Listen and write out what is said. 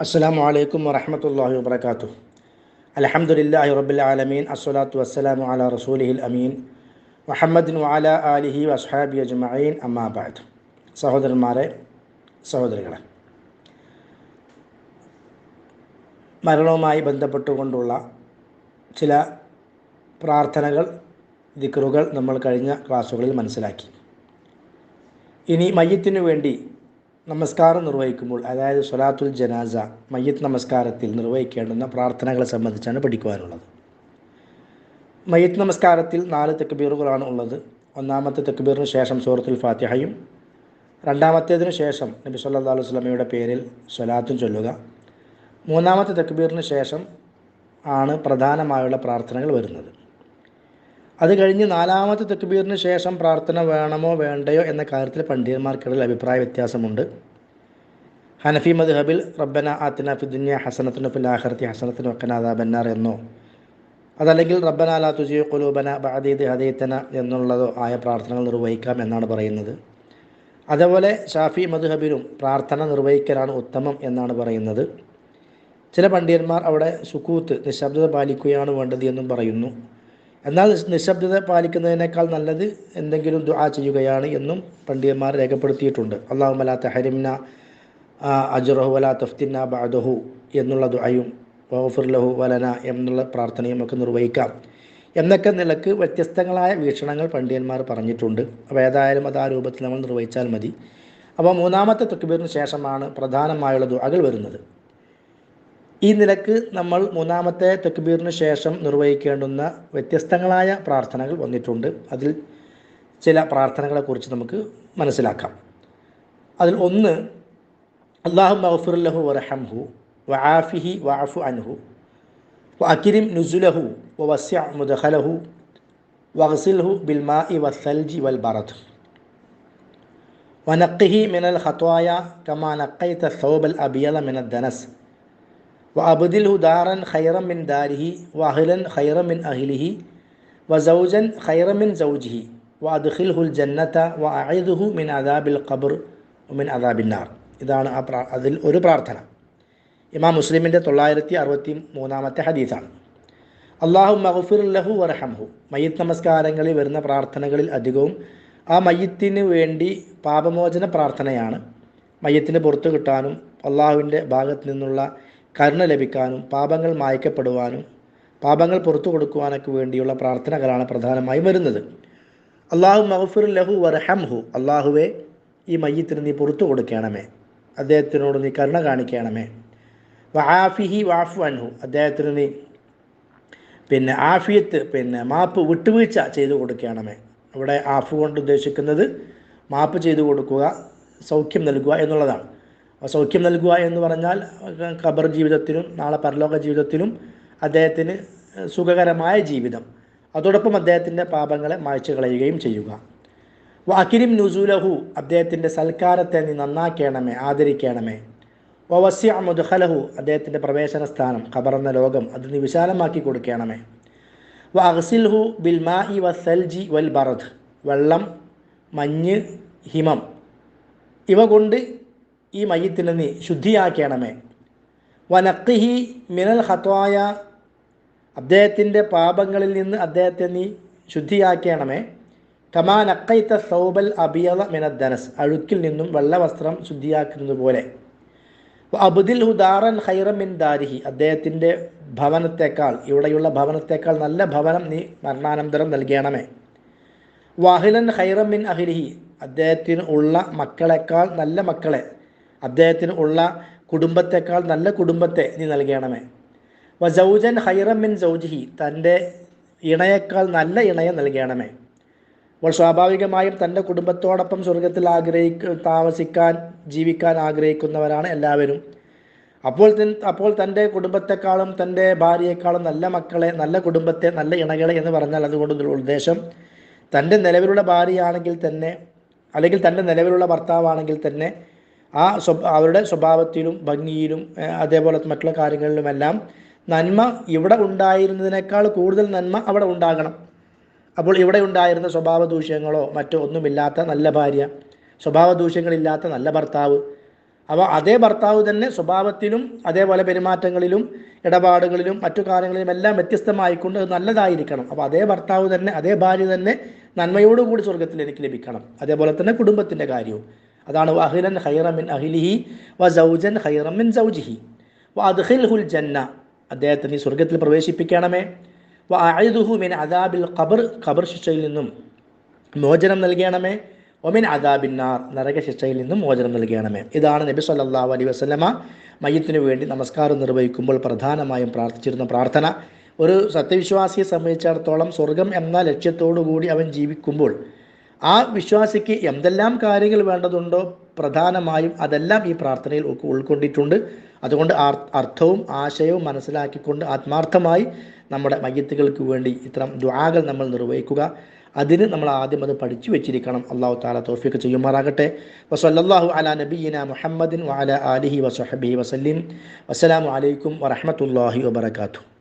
അസ്സലാമു അലൈക്കും വറഹമത്തല്ലാഹി വാത്തു അലഹമുല്ലാഹി ആലമീൻ. അസ്സലാത്തു വസ്സലാമു അല റസൂലിഹിൽ അമീൻ. മുഹമ്മദിൻ വാല അലിഹി വസ്ഹാബി അജ്മീൻ അമ്മാബാദ് സഹോദരന്മാരെ സഹോദരികളെ. മരണവുമായി ബന്ധപ്പെട്ടുകൊണ്ടുള്ള ചില പ്രാർത്ഥനകൾ ദിക്റുകൾ നമ്മൾ കഴിഞ്ഞ ക്ലാസ്സുകളിൽ മനസ്സിലാക്കി. ഇനി മയ്യത്തിനു വേണ്ടി നമസ്കാരം നിർവഹിക്കുമ്പോൾ അതായത് സൊലാത്തുൽ ജനാസ മയ്യത്ത് നമസ്കാരത്തിൽ നിർവഹിക്കേണ്ടുന്ന പ്രാർത്ഥനകളെ സംബന്ധിച്ചാണ് പഠിക്കുവാനുള്ളത്. മയ്യത്ത് നമസ്കാരത്തിൽ നാല് തെക്കുബീറുകളാണ് ഉള്ളത്. ഒന്നാമത്തെ തെക്കുബീറിന് ശേഷം സൂറത്തുൽ ഫാത്തിഹയും രണ്ടാമത്തേതിന് ശേഷം നബി സല്ലാ അലൈഹി സ്വലമയുടെ പേരിൽ സ്വലാത്തും ചൊല്ലുക. മൂന്നാമത്തെ തെക്കുബീറിന് ശേഷം ആണ് പ്രധാനമായുള്ള പ്രാർത്ഥനകൾ വരുന്നത്. അത് കഴിഞ്ഞ് നാലാമത്തെ തെക്കുബീറിന് ശേഷം പ്രാർത്ഥന വേണമോ വേണ്ടയോ എന്ന കാര്യത്തിൽ പണ്ഡിതന്മാർക്കിടയിൽ അഭിപ്രായ വ്യത്യാസമുണ്ട്. ഹനഫി മദ്ഹബിൽ റബ്ബന ആത്തിന ഫിദുന്യ ഹസനത്തിനു ഫിൽ ആഹർത്തി ഹസനത്തിനു വക്കനാദ ബന്നാർ എന്നോ. അതല്ലെങ്കിൽ റബ്ബന ലാ തുജി കുലൂബന ബഅദീദ് ഹദീത്തന എന്നുള്ളതോ ആയ പ്രാർത്ഥനകൾ നിർവഹിക്കാം എന്നാണ് പറയുന്നത്. അതേപോലെ ഷാഫി മദ്ഹബിലും പ്രാർത്ഥന നിർവഹിക്കലാണ് ഉത്തമം എന്നാണ് പറയുന്നത്. ചില പണ്ഡിതന്മാർ അവിടെ സുക്കൂത്ത് നിശബ്ദത പാലിക്കുകയാണ് വേണ്ടത് എന്നും പറയുന്നു. എന്നാൽ നിശബ്ദത പാലിക്കുന്നതിനേക്കാൾ നല്ലത് എന്തെങ്കിലും ദുആ ചെയ്യുകയാണ് എന്നും പണ്ഡിതന്മാർ രേഖപ്പെടുത്തിയിട്ടുണ്ട്. അല്ലാഹുമ്മ ലാ തഹരിംന അജുറഹു വല തഫ്തിന്ന ബഅദഹു എന്നുള്ള ദുആയും വഫുർലഹു വലന എന്നുള്ള പ്രാർത്ഥനയും ഒക്കെ നിർവഹിക്കാം. എന്നൊക്കെ നിലയ്ക്ക് വ്യത്യസ്തങ്ങളായ വീക്ഷണങ്ങൾ പണ്ഡിതന്മാർ പറഞ്ഞിട്ടുണ്ട്. അപ്പോൾ ഏതായാലും അത് ആ രൂപത്തിൽ നമ്മൾ നിർവഹിച്ചാൽ മതി. അപ്പോൾ മൂന്നാമത്തെ തക്ബീറിന് ശേഷമാണ് പ്രധാനമായുള്ള ദുആകൾ വരുന്നത്. ഈ നിലയ്ക്ക് നമ്മൾ മൂന്നാമത്തെ തക്ബീറിന് ശേഷം നിർവഹിക്കേണ്ടുന്ന വ്യത്യസ്തങ്ങളായ പ്രാർത്ഥനകൾ വന്നിട്ടുണ്ട്. അതിൽ ചില പ്രാർത്ഥനകളെക്കുറിച്ച് നമുക്ക് മനസ്സിലാക്കാം. അതിൽ ഒന്ന് اللهم اغفر له ورحمه وعافه واعف عنه وأكرم نزله ووسع مدخله واغسله بالماء والثلج والبرد. ونقه من الخطايا كما نقيت الثوب الأبيض من الدنس. وأبدله دارا خيرا من داره وأهلا خيرا من أهله وزوجا خيرا من زوجه. وأدخله الجنة وأعيذه من عذاب القبر ومن عذاب النار. ഇതാണ് ആ പ്രാ അതിൽ ഒരു പ്രാർത്ഥന. ഇമാം മുസ്ലിമിന്റെ തൊള്ളായിരത്തി അറുപത്തി മൂന്നാമത്തെ ഹദീസാണ്. അള്ളാഹു മഹഫുർ ലഹു വറഹംഹു. മയ്യത്ത് നമസ്കാരങ്ങളിൽ വരുന്ന പ്രാർത്ഥനകളിൽ അധികവും ആ മയ്യത്തിന് വേണ്ടി പാപമോചന പ്രാർത്ഥനയാണ്. മയ്യത്തിന് പുറത്തു കിട്ടാനും അള്ളാഹുവിന്റെ ഭാഗത്ത് നിന്നുള്ള കരുണ ലഭിക്കാനും പാപങ്ങൾ മായ്ക്കപ്പെടുവാനും പാപങ്ങൾ പുറത്തു കൊടുക്കുവാനൊക്കെ വേണ്ടിയുള്ള പ്രാർത്ഥനകളാണ് പ്രധാനമായും വരുന്നത്. അള്ളാഹു മഹഫുർ ലഹു വറഹംഹു. അള്ളാഹുവെ ഈ മയ്യത്തിന് നീ പുറത്തു കൊടുക്കണമേ. അദ്ദേഹത്തിനോട് നീ കരുണ കാണിക്കണമേ. വആഫിഹി വാഫു അൻഹു. അദ്ദേഹത്തിന് നീ പിന്നെ ആഫിയത്ത് പിന്നെ മാപ്പ് വിട്ടുവീഴ്ച ചെയ്തു കൊടുക്കണമേ. ഇവിടെ ആഫു കൊണ്ട് ഉദ്ദേശിക്കുന്നത് മാപ്പ് ചെയ്തു കൊടുക്കുക സൗഖ്യം നൽകുക എന്നുള്ളതാണ്. സൗഖ്യം നൽകുക എന്ന് പറഞ്ഞാൽ ഖബർ ജീവിതത്തിലും നാളെ പരലോക ജീവിതത്തിലും അദ്ദേഹത്തിന് സുഖകരമായ ജീവിതം. അതോടൊപ്പം അദ്ദേഹത്തിന്റെ പാപങ്ങളെ മായ്ച്ചു കളയുകയും ചെയ്യുക. വാക്കിരിം നുസൂലഹു അദ്ദേഹത്തിന്റെ സൽക്കാരത്തെ നീ നന്നാക്കണമേ ആദരിക്കണമേ. വസ്യ മുദ്ഹലഹു അദ്ദേഹത്തിന്റെ പ്രവേശന സ്ഥാനം ഖബറന്ന ലോകം അത് നീ വിശാലമാക്കി കൊടുക്കണമേ. വ അഹ്സിൽഹു ബിൽ ഇ വസൽജി വൽ ബറദ് വെള്ളം മഞ്ഞ് ഹിമം ഇവ കൊണ്ട് ഈ മയ്യത്തിനെ നീ ശുദ്ധിയാക്കണമേ. വനക്കിഹി മിനൽ ഹത്വായ അദ്ദേഹത്തിന്റെ പാപങ്ങളിൽ നിന്ന് അദ്ദേഹത്തെ നീ ശുദ്ധിയാക്കണമേ. കമാ സൗബൽ അബിയത അഴുക്കിൽ നിന്നും വെള്ളവസ്ത്രം ശുദ്ധിയാക്കുന്നത് പോലെ. അബുദിൽ ഹുദാറൻ ഹൈറം മിൻ ദാരിഹി. അദ്ദേഹത്തിന്റെ ഭവനത്തേക്കാൾ ഇവിടെയുള്ള ഭവനത്തേക്കാൾ നല്ല ഭവനം നീ മരണാനന്തരം നൽകണമേ. വാഹിലൻ ഹൈറം മിൻ അഹിലിഹി അദ്ദേഹത്തിന് ഉള്ള മക്കളെക്കാൾ നല്ല മക്കളെ. അദ്ദേഹത്തിന് ഉള്ള കുടുംബത്തെക്കാൾ നല്ല കുടുംബത്തെ നീ നൽകണമേ. വസൗജൻ ഹൈറം മിൻ ജൗജിഹി തന്റെ ഇണയേക്കാൾ നല്ല ഇണയെ നൽകണമേ. അപ്പോൾ സ്വാഭാവികമായും തന്റെ കുടുംബത്തോടൊപ്പം സ്വർഗത്തിൽ ആഗ്രഹിക്ക താമസിക്കാൻ ജീവിക്കാൻ ആഗ്രഹിക്കുന്നവരാണ് എല്ലാവരും. അപ്പോൾ അപ്പോൾ തന്റെ കുടുംബത്തെക്കാളും തന്റെ ഭാര്യയെക്കാളും നല്ല മക്കളെ നല്ല കുടുംബത്തെ നല്ല ഇണകളെ എന്ന് പറഞ്ഞാൽ അതുകൊണ്ടുള്ള ഉദ്ദേശം. തന്റെ നിലവിലുള്ള ഭാര്യയാണെങ്കിൽ തന്നെ അല്ലെങ്കിൽ തന്റെ നിലവിലുള്ള ഭർത്താവാണെങ്കിൽ തന്നെ ആ അവരുടെ സ്വഭാവത്തിലും ഭംഗിയിലും അതേപോലെ മറ്റുള്ള കാര്യങ്ങളിലുമെല്ലാം നന്മ ഇവിടെ ഉണ്ടായിരുന്നതിനേക്കാൾ കൂടുതൽ നന്മ അവിടെ ഉണ്ടാകണം. അപ്പോൾ ഇവിടെ ഉണ്ടായിരുന്ന സ്വഭാവ ദൂഷ്യങ്ങളോ മറ്റോ ഒന്നുമില്ലാത്ത നല്ല ഭാര്യ സ്വഭാവ ദൂഷ്യങ്ങളില്ലാത്ത നല്ല ഭർത്താവ്. അപ്പോൾ അതേ ഭർത്താവ് തന്നെ സ്വഭാവത്തിലും അതേപോലെ പെരുമാറ്റങ്ങളിലും ഇടപാടുകളിലും മറ്റു കാര്യങ്ങളിലും എല്ലാം വ്യത്യസ്തമായിക്കൊണ്ട് നല്ലതായിരിക്കണം. അപ്പോൾ അതേ ഭർത്താവ് തന്നെ അതേ ഭാര്യ തന്നെ നന്മയോടുകൂടി സ്വർഗത്തിൽ എനിക്ക് ലഭിക്കണം. അതേപോലെ തന്നെ കുടുംബത്തിന്റെ കാര്യവും. അതാണ് അഹിലൻ ഹൈറമിൻ അഹിലിഹി വ സൗജൻ ഹൈറമിൻ സൗജിഹി. വ അദ്ഹിൽഹുൽ ജന്ന. അദ്ദേഹത്തിന് സ്വർഗത്തിൽ പ്രവേശിപ്പിക്കണമേ. മിൻ അദാബിൽ ഖബർ ഖബർ ശിക്ഷയിൽ നിന്നും മോചനം നൽകണമേ. ഒമിൻ അദാബിന്നാർ നരകശിക്ഷയിൽ നിന്നും മോചനം നൽകണമേ. ഇതാണ് നബി സല്ലാഹു അലൈഹി വസ്ലമ മയ്യത്തിനു വേണ്ടി നമസ്കാരം നിർവഹിക്കുമ്പോൾ പ്രധാനമായും പ്രാർത്ഥിച്ചിരുന്ന പ്രാർത്ഥന. ഒരു സത്യവിശ്വാസിയെ സംബന്ധിച്ചിടത്തോളം സ്വർഗം എന്ന ലക്ഷ്യത്തോടു കൂടി അവൻ ജീവിക്കുമ്പോൾ ആ വിശ്വാസിക്ക് എന്തെല്ലാം കാര്യങ്ങൾ വേണ്ടതുണ്ടോ പ്രധാനമായും അതെല്ലാം ഈ പ്രാർത്ഥനയിൽ ഉൾക്കൊണ്ടിട്ടുണ്ട്. അതുകൊണ്ട് അർത്ഥവും ആശയവും മനസ്സിലാക്കിക്കൊണ്ട് ആത്മാർത്ഥമായി നമ്മുടെ മയ്യത്തുകൾക്ക് വേണ്ടി ഇത്തരം ദ്വാകൾ നമ്മൾ നിർവഹിക്കുക. അതിന് നമ്മൾ ആദ്യം അത് പഠിച്ചു വെച്ചിരിക്കണം. അള്ളാഹു താല തോഫിക്ക് ചെയ്യുമാറാകട്ടെ. വസല്ലാഹു അല നബീന മുഹമ്മദിൻ വഅല ആലിഹി വസഹബിഹി വസല്ലിം. വസ്സലാമു അലൈക്കും വറഹമത്തല്ലാഹി വബർക്കാത്തു